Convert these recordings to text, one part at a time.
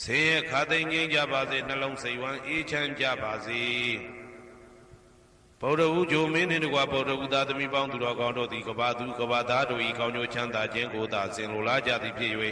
ဆင်းရဲခါသိမ်းငြိမ်းကြပါစေနှလုံးစိတ်ဝမ်းအေးချမ်းကြပါစေဗုဒ္ဓဝုဂျိုမင်းနှင့်တကွာဗုဒ္ဓဝုသားသမီးပေါင်းသူတော်ကောင်းတို့သည်ကဘာသူကဘာသားတို့၏ကောင်းကျိုးချမ်းသာခြင်းကိုသာဆင်လိုလားကြသည်ဖြစ်၍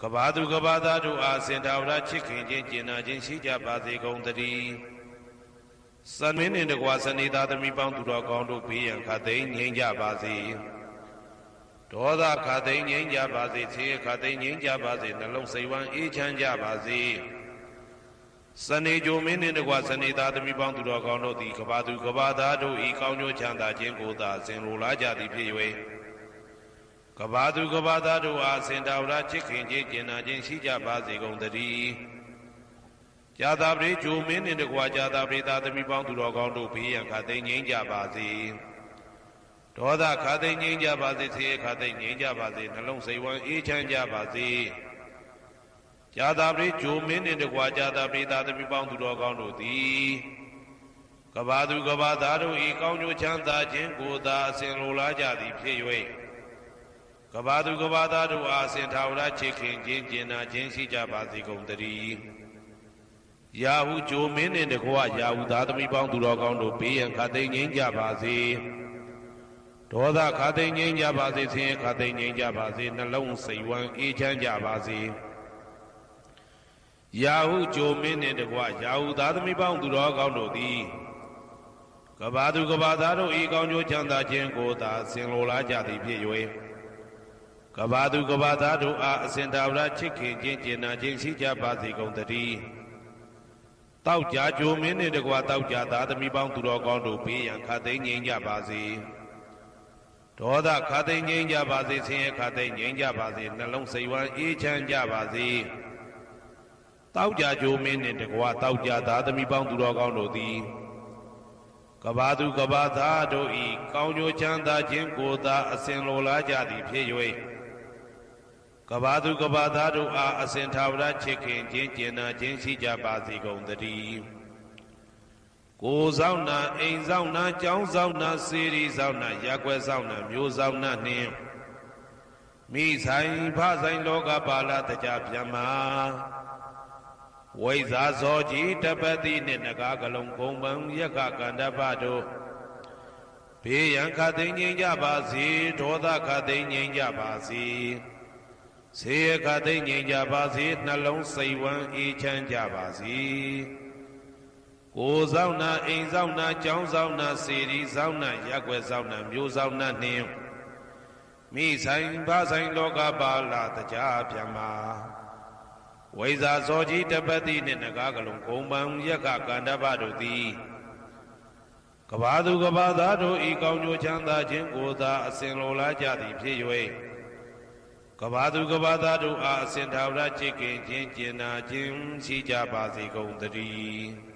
ကဘာသူကဘာသားတို့အားစင်တာဝရချစ်ခင်ခြင်းကျင်နာခြင်းရှိကြပါစေကုန်သတည်းစံမင်းနှင့်တကွာစနေသားသမီးပေါင်းသူတော်ကောင်းတို့ဘေးရန်ခါသိမ်းငြိမ်းကြပါစေ ဒေါသခါသိမ်းငြိမ်းကြပါစေဆင်းရဲခါသိမ်းငြိမ်းကြပါစေနှလုံးစိတ်ဝမ်းအေးချမ်းကြပါစေစနေကြိုမင်းနှင့်တကွာစနေသားသမီးပေါင်းသူတော်ကောင်းတို့သည်ကဘာသူကဘာသားတို့ဤကောင်းကျိုးချမ်းသာခြင်းကိုသာဆင်လိုလားကြသည်ဖြစ်၍ကဘာသူကဘာသားတို့အားစင်တာဝရချစ်ခင်ခြင်းကျင်နာခြင်းရှိကြပါစေကုန်သတည်းကြာသာပရိဂျိုမင်းနှင့်တကွာကြာသာပရိသားသမီးပေါင်းသူတော်ကောင်းတို့ဘေးရန်ခါသိမ်းငြိမ်းကြပါစေ ဒေါသခါသိမ်းငြိမ်းကြပါစေဆင်းရဲခါသိမ်းငြိမ်းကြပါစေနှလုံးစိတ်ဝမ်းအေးချမ်းကြပါစေကြာသာပရိဂျိုမင်းနှင့်တကွာကြာသာပရိသားသမီးပေါင်းသူတော်ကောင်းတို့သည်ကဘာသူကဘာသားတို့ဤကောင်းကျိုးချမ်းသာခြင်းကိုသာအစဉ်လိုလားကြသည်ဖြစ်၍ကဘာသူကဘာသားတို့အားအစဉ်ထာဝရချစ်ခင်ခြင်းကျင်နာခြင်းရှိကြပါစေကုန်သတည်းရာဟုဂျိုမင်းနှင့်တကွာရာဟုသားသမီးပေါင်းသူတော်ကောင်းတို့ဘေးရန်ခါသိမ်းငြိမ်းကြပါစေ ဒေါသခါသိမ်းငြိမ်းကြပါစေဆင်းရဲခါသိမ်းငြိမ်းကြပါစေနှလုံးစိတ်ဝမ်းအေးချမ်းကြပါစေရာဟုဂျိုမင်းနှင့်တကွာရာဟုသားသမီးပေါင်းသူတော်ကောင်းတို့သည်ကဘာသူကဘာသားတို့ဤကောင်းကျိုးချမ်းသာခြင်းကိုသာဆင်လိုလားကြသည်ဖြစ်၍ကဘာသူကဘာသားတို့အားအစဉ်တာဝရချစ်ခင်ခြင်းကျင်နာခြင်းရှိကြပါစေကုန်သတည်းတောက်ကြကြိုမင်းနှင့်တကွာတောက်ကြသားသမီးပေါင်းသူတော်ကောင်းတို့ဘေးရန်ခါသိမ်းငြိမ်းကြပါစေ ဒေါသခါသိမ်းငြိမ်းကြပါစေဆင်းရဲခါသိမ်းငြိမ်းကြပါစေနှလုံးစိတ်ဝမ်းအေးချမ်းကြပါစေတောက်ကြကြိုမင်းနှင့်တကွာတောက်ကြသားသမီးပေါင်းသူတော်ကောင်းတို့သည်ကဘာသူကဘာသားတို့ဤကောင်းကျိုးချမ်းသာခြင်းကိုသာအစဉ်လိုလားကြသည်ဖြစ်၍ကဘာသူကဘာသားတို့အားအစဉ်ထာဝရချစ်ခင်ခြင်းကျင်နာခြင်းရှိကြပါစေကုန်သတည်း ကိုယ်ဆောင်နာအိမ်ဆောင်နာကျောင်းဆောင်နာစေရီဆောင်နာရက်ွယ်ဆောင်နာမျိုးဆောင်နာနှင့်မိဆိုင်ဖဆိုင်လောကပါဠတကြဗျမ္မာဝိဇာဇောကြီးတပတိနှင့်နဂါကလုံးဂုံပံယက္ခကန္တပတို့ဘေးရန်ခတ်သိမ်းငြိမ်းကြပါစေဒေါသခတ်သိမ်းငြိမ်းကြပါစေဆေရခတ်သိမ်းငြိမ်းကြပါစေနှလုံးစိတ်ဝမ်းအေးချမ်းကြပါစေ ကိုယ်ဆောင်နာအိမ်ဆောင်နာကျောင်းဆောင်နာစေရီဆောင်နာရက်ွယ်ဆောင်နာမျိုးဆောင်နာနှင့်မိဆိုင်ဘာဆိုင်လောကပါလာတကြဗျမ္မာဝိဇာဇောကြီးတပတိနှင့်နဂါကလုံးဂုံပံယက္ခကန္တပတို့သည်ကဘာသူကဘာသားတို့ဤကောင်းကျိုးချမ်းသာခြင်းကိုသာအစဉ်လိုလားကြသည်ဖြစ်၍ကဘာသူကဘာသားတို့အားအစဉ်ထာဝရချစ်ခင်ခြင်းကျင်နာခြင်းရှိကြပါစေကုန်သတည်း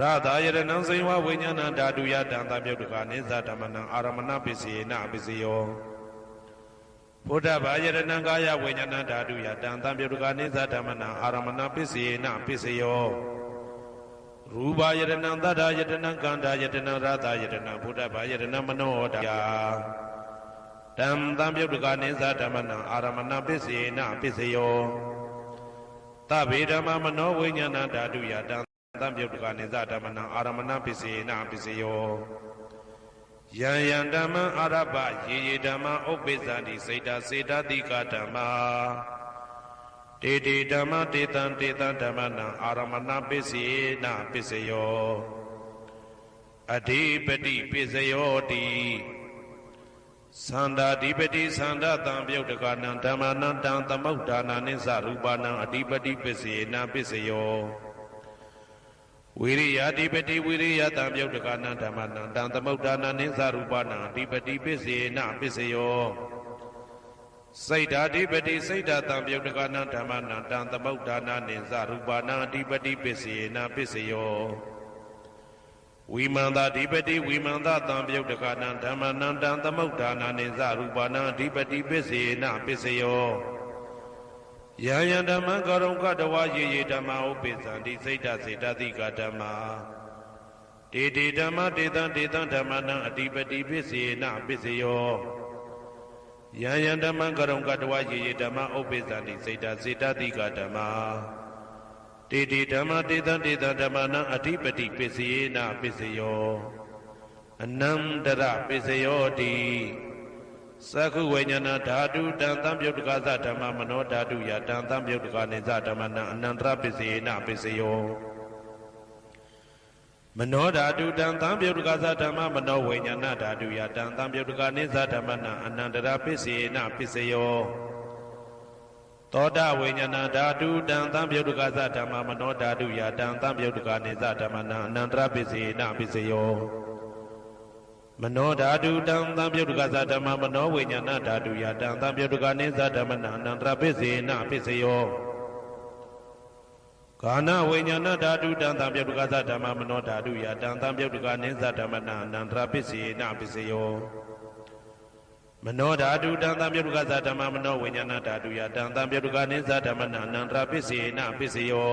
ရသာယတနံဇိဝဝိညာဏဓာတုယတံသံပြုတ်တကာနိသဓမ္မနံအာရမဏပစ္စေနာပစ္စယောဘုဒ္ဓဘာယရဏံကာယဝိညာဏဓာတုယတံသံပြုတ်တကာနိသဓမ္မနံအာရမဏပစ္စေနပစ္စယောရရူပယတနံသတ္တယတနံကန္တာယတနံရသယတနံဘုဒ္ဓဘာယတနံမနောတယတံတံပြုတ်တကနိသဓမ္မနံအာရမဏပစ္စေနပစ္စယောသဗ္ဗေဓမ္မမနောဝိညာဏဓာတုယတံ တံပြုတ်တကနိသဓမ္မနံအာရမဏပစ္စေနပစ္စယောယံယံဓမ္မအာရပယေယေဓမ္မဥပ္ပိသန္တိစေတစေတတိကဓမ္မာတေတေဓမ္မတေတံတေတံဓမ္မနံအာရမဏပစ္စေနပစ္စယောအဓိပတိပစ္စယောတိသန္တာဓိပတိသန္တာတံပြုတ်တကနံဓမ္မနံတံသမုဋ္ဌာနာနိသရူပနံအဓိပတိပစ္စေနပစ္စယော ဝိရိယဓိပတိဝိရိယတံပြုတ်တကနံဓမ္မနံတံသမုဋ္ဌာနာနိသရူပနံအဓိပတိပစ္စေနပစ္စယောစိတ်ဓာဓိပတိစိတ်ဓာတံပြုတ်တကနံဓမ္မနံတံသမုဋ္ဌာနာနိသရူပနံအဓိပတိပစ္စေနပစ္စယောဝိမန္တာဓိပတိဝိမန္တတံပြုတ်တကနံဓမ္မနံတံသမုဋ္ဌာနာနိသရူပနံအဓိပတိပစ္စေနပစ္စယော ယံယံဓမ္မကရုံကတဝရေရေဓမ္မဥပိသံတိစိတ်ဓာစေတသိကဓမ္မာတေတေဓမ္မတေတံတေတံဓမ္မနံအဓိပတိပစ္စေနပစ္စယောယံယံဓမ္မကရုံကတဝရေရေဓမ္မဥပိသံတိစိတ်ဓာစေတသိကဓမ္မာတေတေဓမ္မတေတံတေတံဓမ္မနံအဓိပတိပစ္စယေနပစ္စယောအနန္တရပစ္စယောတိ သက္ခုဝိညာဏဓာတုတံတံပြုတ်တကသဓမ္မမနောဓာတုယတံတံပြုတ်တကနေသဓမ္မနံအနန္တရပစ္စယေနပစ္စယောမနောဓာတုတံတံပြုတ်တကသဓမ္မမနောဝိညာဏဓာတုယတံတံပြုတ်တကနေသဓမ္မနံအနန္တရပစ္စယေနပစ္စယောသောတာဝိညာဏဓာတုတံတံပြုတ်တကသဓမ္မမနောဓာတုယတံတံပြုတ်တကနေသဓမ္မနံအနန္တရပစ္စယေနပစ္စယော မနောဓာတုတံသံပြုတ်တကသဓမ္မမနောဝိညာဏဓာတုယတံသံပြုတ်တကနိသဓမ္မနအနန္တရပစ္စေနပစ္စယောကာနဝိညာဏဓာတုတံသံပြုတ်တကသဓမ္မမနောဓာတုယတံသံပြုတ်တကနိသဓမ္မနအနန္တရပစ္စေနပစ္စယောမနောဓာတုတံသံပြုတ်တကသဓမ္မမနောဝိညာဏဓာတုယတံသံပြုတ်တကနိသဓမ္မနအနန္တရပစ္စေနပစ္စယော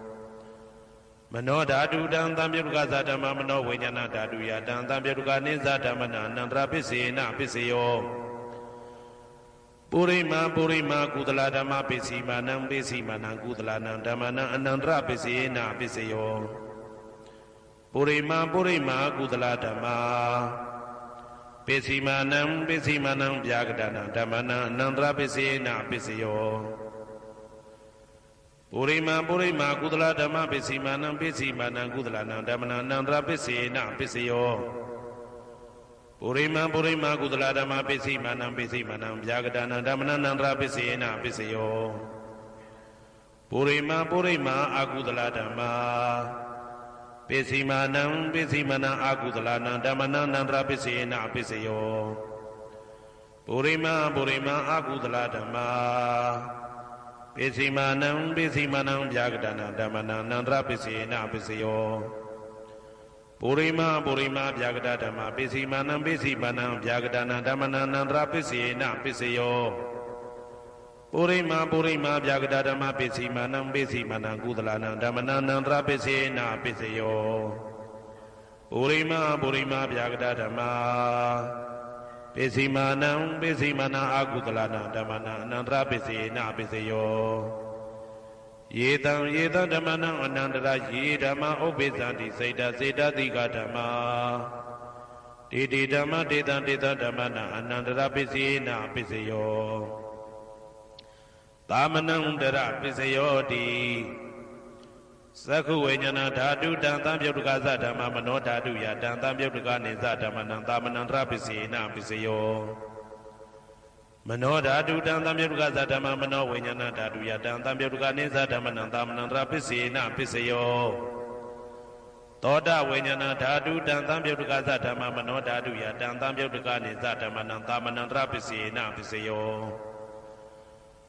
မနောဓာတုတံသံပြုတ်ကသဓမ္မမနောဝိညာဏဓာတုယတံသံပြုတ်ကနိသဓမ္မနာအနန္တရပစ္စေနပစ္စယောပုရိမပုရိမကုသလဓမ္မပစ္စည်းမာနံပစ္စည်းမာနံကုသလနံဓမ္မနံအနန္တရပစ္စေနပစ္စယောပုရိမပုရိမကုသလဓမ္မာပစ္စည်းမာနံပစ္စည်းမာနံဗျာကတနာဓမ္မနံအနန္တရပစ္စေနပစ္စယော ပုရိမာပုရိမာကုသလဓမ္မပစ္စည်းမာနံပစ္စည်းမာနံကုသလနံဓမ္မနံနန္တရပစ္စေနပစ္စယောပုရိမာပုရိမာကုသလဓမ္မပစ္စည်းမာနံပစ္စည်းမာနံဗျာကတနာဓမ္မနံနန္တရပစ္စေနပစ္စယောပုရိမာပုရိမာအာကုသလဓမ္မာပစ္စည်းမာနံပစ္စည်းမာနံအာကုသလနံဓမ္မနံနန္တရပစ္စေနပစ္စယောပုရိမာပုရိမာအာကုသလဓမ္မာ ပိစီမာနံပိစီမာနံဗျာကတနာဓမ္မနာနန္တရပိစေနပိစယောပုရိမာပုရိမာဗျာကတဓမ္မပိစီမာနံပိစီမာနံဗျာကတနာဓမ္မနာနန္တရပိစေနပိစယောပုရိမာပုရိမာဗျာကတဓမ္မပိစီမာနံပိစီမာနံကုသလနံဓမ္မနာနန္တရပိစေနပိစယောပုရိမာပုရိမာဗျာကတဓမ္မ ပိစီမာနံပိစီမာနအာကုသလနာဓမ္မနာအနန္တရပိစေနပိစယောယေတံယေတံဓမ္မနံအနန္တရယေဓမ္မဥပ္ပိသန္တိစေတစေတတိကဓမ္မာတေတိဓမ္မတေတံတေတဓမ္မနံအနန္တရပိစေနပိစယောသာမဏံတရပိစယောတိ သက္ခုဝိညာဏဓာတုတံသံပြုတ်တကသဓမ္မမနောဓာတုယတံသံပြုတ်တကနေသဓမ္မနံသာမဏံတရပစ္စေနပစ္စယောမနောဓာတုတံသံပြုတ်တကသဓမ္မမနောဝိညာဏဓာတုယတံသံပြုတ်တကနေသဓမ္မနံသာမဏံတရပစ္စေနပစ္စယောပသောတာဝိညာဏဓာတုတံသံပြုတ်တကသဓမ္မမနောဓာတုယတံသံပြုတ်တကနိသဓမ္မနံသာမဏံတရပစ္စေနပစ္စယော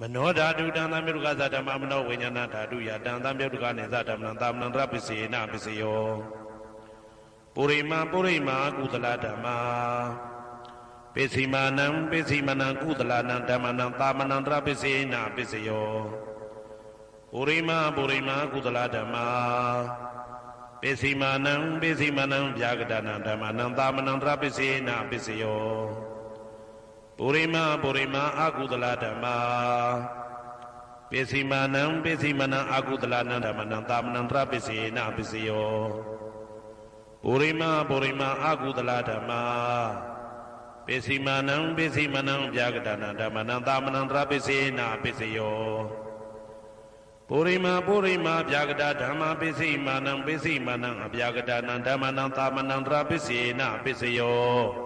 မနောဓာတုတံသံပြုတ်တကသဓမ္မမနောဝိညာဏဓာတုယတံသံပြုတ်တကနိသဓမ္မနံသာမဏံတရပစ္စေနပစ္စယောပုရိမာပုရိမာကုသလဓမ္မာပိစီမာနံပိစီမနံကုသလနံဓမ္မနံသာမဏံတရပစ္စေနပစ္စယောပုရိမာပုရိမာကုသလဓမ္မာပိစီမာနံပိစီမနံဗျာဂဒနာဓမ္မနံသာမဏံတရပစ္စေနပစ္စယော ပုရိမာပုရိမာအကုသလဓမ္မာပိစီမာနံပိစီမနံအကုသလနံဓမ္မနံသာမဏံတရပစ္စေနပစ္စယောပုရိမာပုရိမာအကုသလဓမ္မာပိစီမာနံပိစီမနံဗျာဂဒနာဓမ္မနံသာမဏံတရပစ္စေနပစ္စယောပုရိမာပုရိမာဗျာဂဒဓမ္မပိစိမာနံပိစိမာနံအဗျာဂဒနာဓမ္မနံသာမဏံတရပစ္စေနပစ္စယော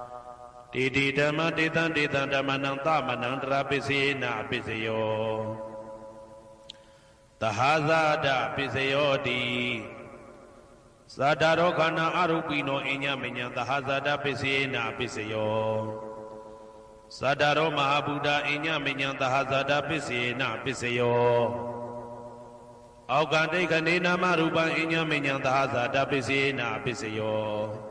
တေတိဓမ္မတေတံတေတံဓမ္မနံသမဏံတရာပစ္စေနပစ္စယောတဟာဇာတပစ္စယောတိသာတာရောခန္ဓာအရုပိနောအညမညာသဟာဇာတပစ္စေနပစ္စယောသတ္တရောမဟာဗုဒ္ဓအညမညာသဟာဇာတပစ္စေနပစ္စယောအောက်ကတိတ်ခဏေနာမရူပံအညမညာသဟာဇာတပစ္စေနပစ္စယော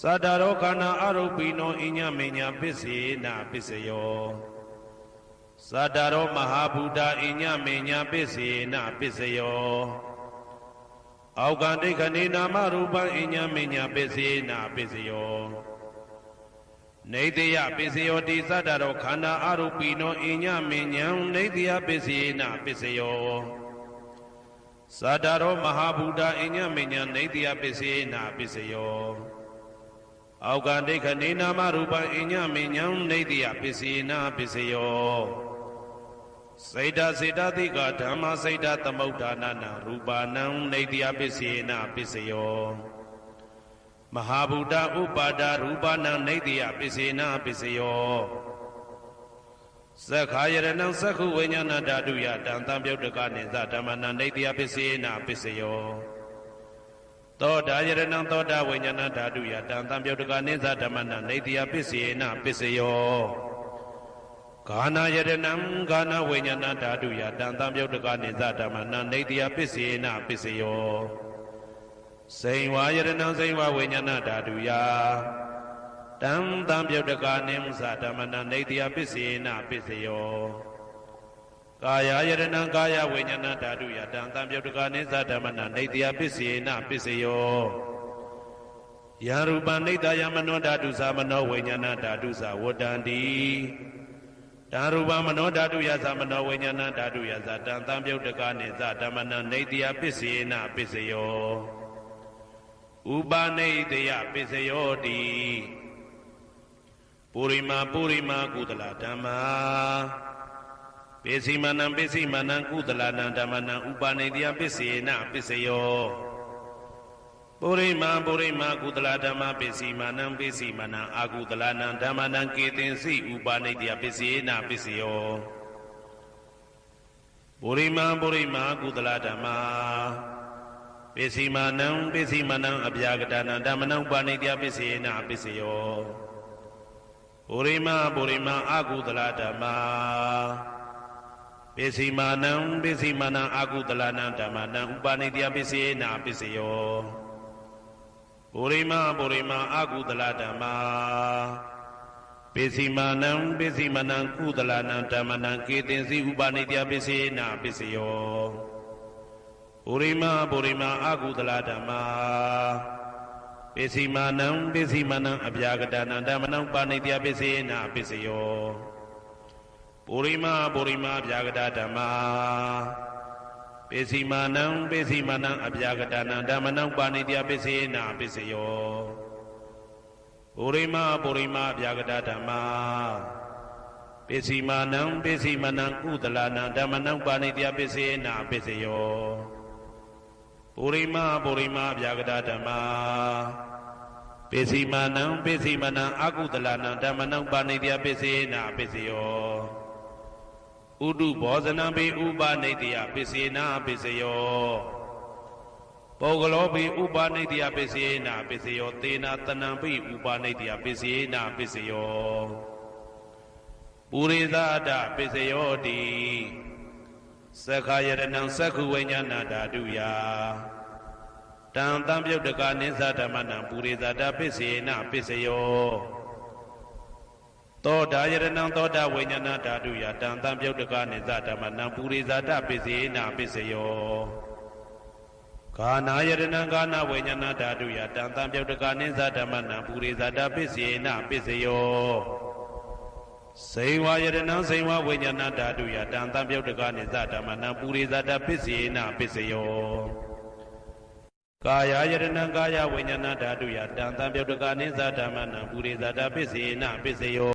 သတ္တရောခန္ဓာအရုပိနောအညမင်းညပစ္စေနပစ္စယောသတ္တရောမဟာဗုဒ္ဓအညမင်းညပစ္စေနပစ္စယောအောက်ကဒိဋ္ဌနေနာမရူပံအညမင်းညပစ္စေနပစ္စယောနေတယပစ္စယောတိသတ္တရောခန္ဓာအရုပိနောအညမင်းညံနေတယပစ္စေနပစ္စယောသတ္တရောမဟာဗုဒ္ဓအညမညနေတယပစ္စေနာပစ္စယော အောက်ကဒိဋ္ဌနေနာမရူပအညမညံနေတယပစ္စေနာပစ္စယောစေတစေတတိကဓမ္မစေတသမုဋ္ဌာနနာရူပနံနေတယပစ္စေနာပစ္စယောမဟာဗုဒ္ဓဥပါဒရူပနံနေတယပစ္စေနာပစ္စယောသက္ခာယရဏံသက္ခုဝိညာဏဓာတုယတံတံပြုတ်တကနိသဓမ္မနံနေတယပစ္စေနာပစ္စယော သောတာယရဏံသောတာဝိညာဏဓာတုယတံတံပြုတ်တကနိသဓမ္မနံနေတယပစ္စေနာပစ္စယောဂာနာယရဏံဂာနာဝိညာဏဓာတုယတံတံပြုတ်တကနိသဓမ္မနံနေတယပစ္စေနာပစ္စယောစိန်ဝါယရဏံစိန်ဝါဝိညာဏဓာတုယတံတံပြုတ်တကာနိမသဓမ္မနနေတယပစ္စေနပစ္စယော ကာယယရဏံကာယဝိညာဏဓာတုယတံတံပြုတ်တကာနိသဓမ္မနနေတယပစ္စေနပစ္စယောယရူပနိတယမနောဓာတုသမနောဝိညာဏဓာတုသဝတ္တန္တိတံရူပမနောဓာတုယသမနောဝိညာဏဓာတုယသတံသံပြုတ်တကနိသဓမ္မနနေတယပစ္စေနပစ္စယောဥပနေတယပစ္စယောတိပုရိမာပုရိမာကုသလဓမ္မာ ပိစီမနံပိစီမနံကုသလနံဓမ္မနံဥပနေတယပစ္စေနပစ္စယောပုရိမာပုရိမာကုသလဓမ္မပိစီမနံပိစီမနံအာကုသလနံဓမ္မနံကေတင်စီဥပနေတယပစ္စေနပစ္စယောပုရိမာပုရိမာကုသလဓမ္မာပိစီမနံပိစီမနံအပြာကတနံဓမ္မနံဥပနေတယပစ္စေနပစ္စယောပုရိမာပုရိမာအာကုသလဓမ္မာ ပိစီမနံပိစီမနံအာကုသလနံဓမ္မနံဥပနေတယပစ္စေနပစ္စယောပုရိမပုရိမအာကုသလဓမ္မာပိစီမာနံပိစီမနံကုသလနံဓမ္မနံကေတင်စီဥပနိတ္တပစ္စေနာပစ္စယောပုရိမပုရိမအာကုသလဓမ္မာပိစီမာနံပိစီမနံအပြာကတနံဓမ္မနံပါဏိတ္တပစ္စေနာပစ္စယော ပုရိမပုရိမအပြာကတဓမ္မာပိစီမာနံပိစီမာနံအပြာကတနံဓမ္မနံပါဏိတယပိစေနာပိစယောပုရိမပုရိမအပြာကတဓမ္မာပိစီမာနံပိစီမာနံကုသလနံဓမ္မနံပါဏိတယပိစေနာပိစယောပုရိမပုရိမအပြာကတဓမ္မာပိစီမာနံပိစီမာနံအကုသလနံဓမ္မနံပါဏိတယပိစေနာပိစယော ဥဒုဘောဇနံပိဥပနိတ္တယပစ္စေနာပစ္စယောပောဂလောပိဥပနိတ္တယပစ္စေနာပစ္စယောသေနာတနံပိဥပနိတ္တယပစ္စေနာပစ္စယောပုရိသအတပစ္စယောတိသက္ခာယရဏံသက္ခုဝိညာဏဓာတုယတံတံပြုတ်တကနိသဓမ္မနံပုရိသတာပစ္စေနာပစ္စယော သောတာယရဏံသောတာဝိညာဏဓာတုယတံတံပြုတ်တကနိသဓမ္မနံပုရိဇာတပိစေနာပိစယောကာနာယရဏံကာနာဝိညာဏဓာတုယတံတံပြုတ်တကနိသဓမ္မနံပုရိဇာတပိစေနာပိစယောစေဝယရဏံစေဝဝိညာဏဓာတုယတံတံပြုတ်တကနိသဓမ္မနံပုရိဇာတပိစေနာပိစယောကာယယရဏံကာယဝိညာဏဓာတုယတံတံပြုတ်တကနိသဓမ္မနံပုရိဇာတပိစေနာပိစယော